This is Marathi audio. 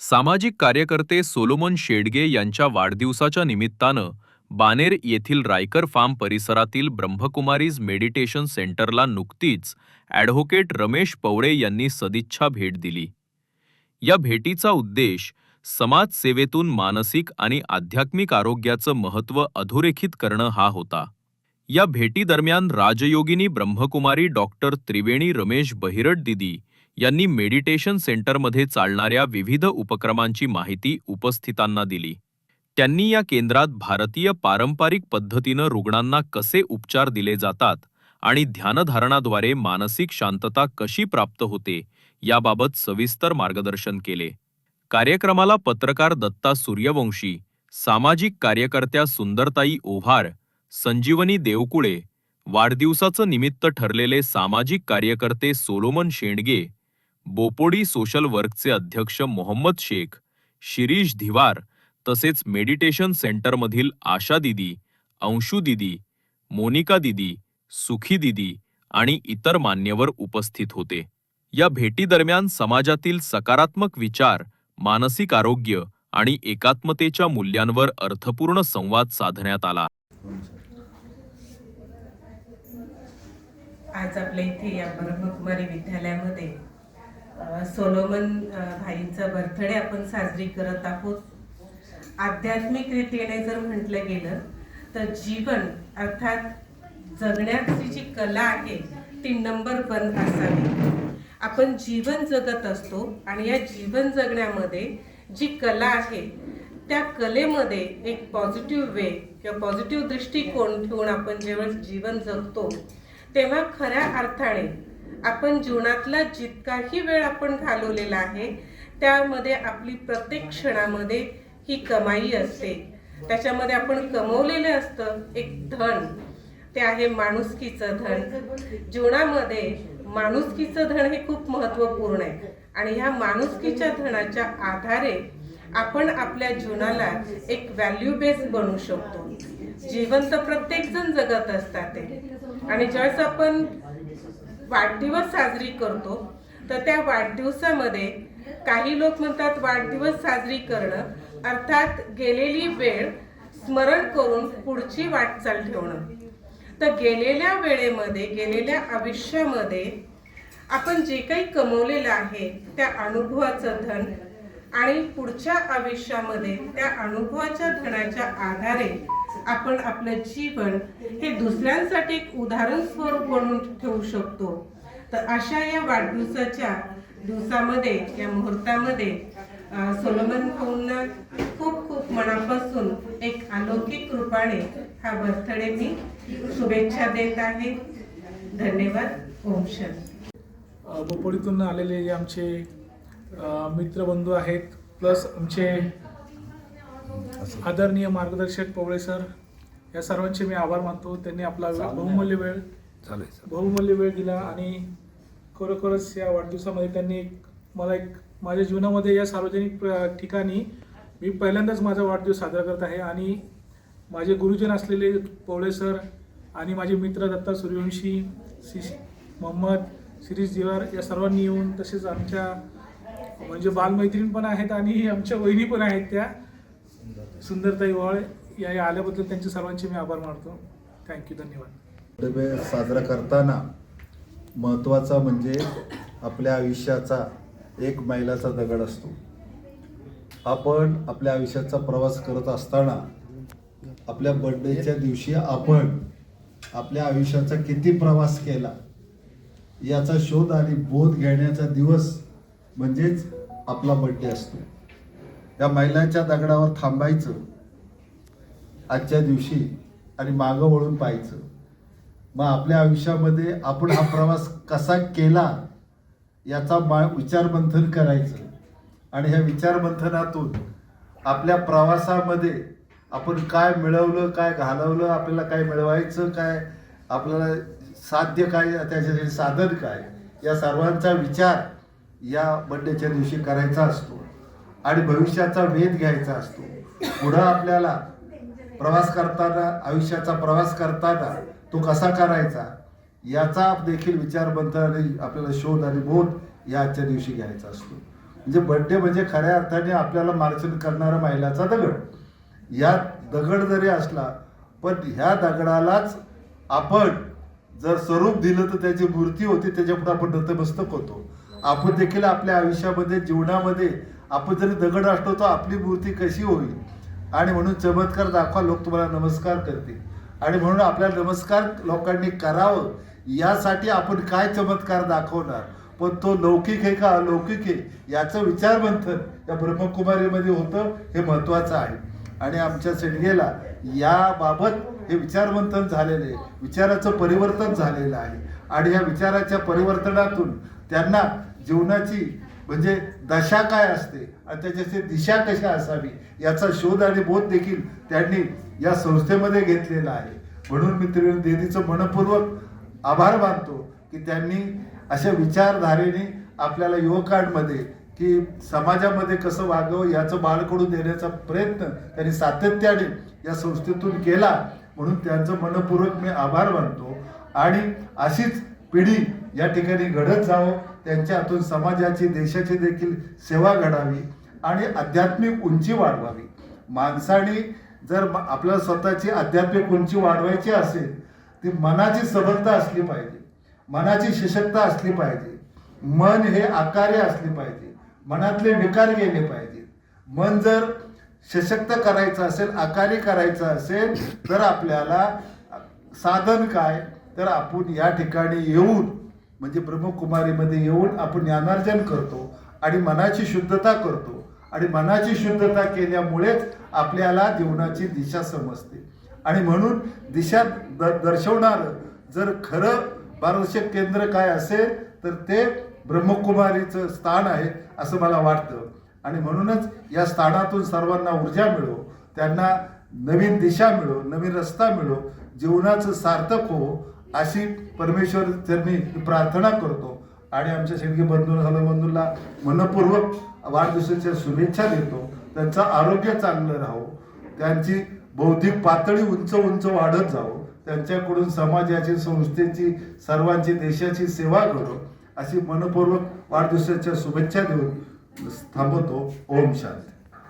सामाजिक कार्यकर्ते सोलोमन शेडगे यांच्या वाढदिवसाच्या निमित्तानं बानेर येथील रायकर फार्म परिसरातील ब्रह्मकुमारीज मेडिटेशन सेंटरला नुकतीच ॲडव्होकेट रमेश पवळे यांनी सदिच्छा भेट दिली. या भेटीचा उद्देश समाजसेवेतून मानसिक आणि आध्यात्मिक आरोग्याचं महत्त्व अधोरेखित करणं हा होता. या भेटीदरम्यान राजयोगिनी ब्रह्मकुमारी डॉक्टर त्रिवेणी रमेश बहिरट दिदी यांनी मेडिटेशन सेंटरमध्ये चालणाऱ्या विविध उपक्रमांची माहिती उपस्थितांना दिली. त्यांनी या केंद्रात भारतीय पारंपरिक पद्धतीनं रुग्णांना कसे उपचार दिले जातात आणि ध्यानधारणाद्वारे मानसिक शांतता कशी प्राप्त होते याबाबत सविस्तर मार्गदर्शन केले. कार्यक्रमाला पत्रकार दत्ता सूर्यवंशी सामाजिक कार्यकर्त्या सुंदरताई ओव्हार संजीवनी देवकुळे वाढदिवसाचं निमित्त ठरलेले सामाजिक कार्यकर्ते सोलोमन शेंडगे बोपोडी सोशल वर्कचे अध्यक्ष मोहम्मद शेख शिरीष धिवार तसेच मेडिटेशन सेंटरमधील आशा दिदी अंशू दिदी मोनिका दिदी सुखी दिदी आणि इतर मान्यवर उपस्थित होते. या भेटीदरम्यान समाजातील सकारात्मक विचार मानसिक आरोग्य आणि एकात्मतेच्या मूल्यांवर अर्थपूर्ण संवाद साधण्यात आला. आज आपल्या इथे या ब्रह्मकुमारी विद्यालयामध्ये सोलोमन भाईंचा बर्थडे आपण साजरी करत आहोत. आध्यात्मिक रीतीने जर म्हटलं गेलं तर जीवन अर्थात जगण्याची जी कला आहे ती नंबर वन असावी. आपण जीवन जगत असतो आणि या जीवन जगण्यामध्ये जी कला आहे त्या कलेमध्ये एक पॉझिटिव्ह वे किंवा पॉझिटिव्ह दृष्टिकोन ठेवून आपण जेव्हा जीवन जगतो तेव्हा खऱ्या अर्थाने आपण जीवनातला जितकाही वेळ आपण घालवलेला आहे त्यामध्ये आपली प्रत्येक क्षणामध्ये ही कमाई असते. त्याच्यामध्ये आपण कमवलेलं असतं एक धन. ते आहे माणुसकीचं धन. जीवनामध्ये माणुसकीचं धन हे खूप महत्त्वपूर्ण आहे. आणि ह्या माणुसकीच्या धनाच्या आधारे आपण आपल्या जीवनाला एक व्हॅल्यू बेस बनवू शकतो. जिवंत प्रत्येक जण जगत असतात ते. आणि ज्यावेळेस आपण वाढदिवस साजरी करतो. तर त्या वाढदिवसामध्ये काही लोक म्हणतात वाढदिवस साजरी करणं अर्थात गेलेली वेळ स्मरण करून पुढची वाटचाल ठेवणं. तर गेलेल्या वेळेमध्ये गेलेल्या आयुष्यामध्ये आपण जे काही कमवलेलं आहे त्या अनुभवाचं धन आणि पुढच्या आयुष्यामध्ये त्या अनुभवाच्या धनाच्या आधारे आपण आपलं जीवन हे दुसऱ्यांसाठी एक उदाहरण स्वरूप म्हणून ठेवू शकतो. तर अशा या वाढदिवसाच्या दिवसामध्ये या मुहूर्तामध्ये अं, सोलोमन भाऊंना खूप खूप मनापासून एक अलौकिक रूपाने हा बर्थडे मी शुभेच्छा देत आहे. धन्यवाद. ओम शांती बोपोडीतून आलेले आमचे मित्रबंधू आहेत प्लस आमचे आदरणीय मार्गदर्शक पवळे सर या सर्वांचे मी आभार मानतो. त्यांनी आपला बहुमूल्य वेळ बहुमूल्य वेळ दिला आणि खरोखरच या वाढदिवसामध्ये त्यांनी एक- मला एक माझ्या जीवनामध्ये या सार्वजनिक ठिकाणी मी पहिल्यांदाच माझा वाढदिवस साजरा करत आहे आणि माझे गुरुजन असलेले पवळे सर आणि माझे मित्र दत्ता सूर्यवंशी शिश मोहम्मद शिरीष दिवार या सर्वांनी येऊन तसेच आमच्या म्हणजे बालमैत्रीण पण आहेत आणि आमच्या वहिनी पण आहेत त्या. सुंदरताई वाळ या या आल्याबद्दल त्यांचे सर्वांचे मी आभार मानतो. थँक्यू धन्यवाद. डबे साजरा करताना महत्त्वाचा म्हणजे आपल्या आयुष्याचा एक मैलाचा दगड असतो. आपण आपल्या आयुष्याचा प्रवास करत असताना आपल्या बर्थडेच्या दिवशी आपण आपल्या आयुष्याचा किती प्रवास केला याचा शोध आणि बोध घेण्याचा दिवस म्हणजेच आपला बर्थडे असतो. या मैलाच्या दगडावर थांबायचं आजच्या दिवशी आणि मागं वळून पाहायचं. मग आपल्या आयुष्यामध्ये आपण हा प्रवास कसा केला याचा मा विचारमंथन करायचं. आणि ह्या विचारमंथनातून आपल्या प्रवासामध्ये आपण काय मिळवलं काय घालवलं आपल्याला काय मिळवायचं काय आपल्याला साध्य काय त्याच्यासाठी साधन काय या सर्वांचा विचार या बड्डेच्या दिवशी करायचा असतो. आणि भविष्याचा वेध घ्यायचा असतो. पुढं आपल्याला प्रवास करताना आयुष्याचा प्रवास करताना तो कसा करायचा याचा देखील विचार आणि आपल्याला शोध आणि बोध या आजच्या दिवशी घ्यायचा असतो. म्हणजे बड्डे म्हणजे खऱ्या अर्थाने आपल्याला मार्गदर्शन करणारा महिलाचा दगड. या दगड जरी असला पण ह्या दगडालाच आपण जर स्वरूप दिलं तर त्याची मूर्ती होती त्याच्यापुढे आपण नतमस्तक होतो. आपण देखील आपल्या आयुष्यामध्ये जीवनामध्ये आपण जरी दगड असलो तर आपली मूर्ती कशी होईल? आणि म्हणून चमत्कार दाखवा लोक तुम्हाला नमस्कार करतील. आणि म्हणून आपल्याला नमस्कार लोकांनी करावं यासाठी आपण काय चमत्कार दाखवणार? पण तो लौकिक आहे का अलौकिक आहे याचं विचारमंथन या ब्रह्मकुमारीमध्ये होतं हे महत्वाचं आहे. आणि आमच्या सेडगेला याबाबत हे विचारमंथन झालेलं आहे. विचाराचं परिवर्तन झालेलं आहे. आणि या विचाराच्या परिवर्तनातून त्यांना जीवनाची म्हणजे दशा काय असते आणि त्याच्याची दिशा कशा असावी याचा शोध आणि बोध देखील त्यांनी या संस्थेमध्ये घेतलेला आहे. म्हणून मी त्रिवेणी देवीचं मनपूर्वक आभार मानतो की त्यांनी अशा विचारधारेने आपल्याला युवकांमध्ये की समाजामध्ये कसं वागावं याचं बाळकडून देण्याचा प्रयत्न त्यांनी सातत्याने या संस्थेतून केला. म्हणून त्यांचं मनपूर्वक मी आभार मानतो. आणि अशीच पिढी या ठिकाणी घडत जावं. त्यांच्या हातून समाजाची देशाची देखील सेवा घडावी आणि आध्यात्मिक उंची वाढवावी. माणसाने जर म- आपल्याला स्वतःची आध्यात्मिक उंची वाढवायची असेल ती मनाची सबलता असली पाहिजे. मनाची सशक्तता असली पाहिजे. मन हे आकार्य असले पाहिजे. मनातले विकार गेले पाहिजे. मन जर सशक्त करायचं असेल आकारी करायचं असेल तर आपल्याला साधन काय? तर आपण या ठिकाणी येऊन म्हणजे ब्रह्मकुमारीमध्ये येऊन आपण ज्ञानार्जन करतो आणि मनाची शुद्धता करतो. आणि मनाची शुद्धता केल्यामुळेच आपल्याला जीवनाची दिशा समजते. आणि म्हणून दिशा द दर्शवणारं जर खरं मार्गदर्शक केंद्र काय असेल तर ते ब्रह्मकुमारीचं स्थान आहे असं मला वाटतं. आणि म्हणूनच या स्थानातून सर्वांना ऊर्जा मिळो त्यांना नवीन दिशा मिळो नवीन रस्ता मिळो जीवनाचं सार्थक हो अशी परमेश्वर त्यांनी प्रार्थना करतो आणि आमच्या शेडगे बंधू बंधूंना मनपूर्वक वाढदिवसाच्या शुभेच्छा देतो त्यांचं आरोग्य चांगलं राहो त्यांची बौद्धिक पातळी उंच उंच वाढत जावं त्यांच्याकडून समाजाची संस्थेची सर्वांची देशाची सेवा करो अशी मनपूर्वक वाढदिवसाच्या शुभेच्छा देऊन थांबवतो ओम शांती.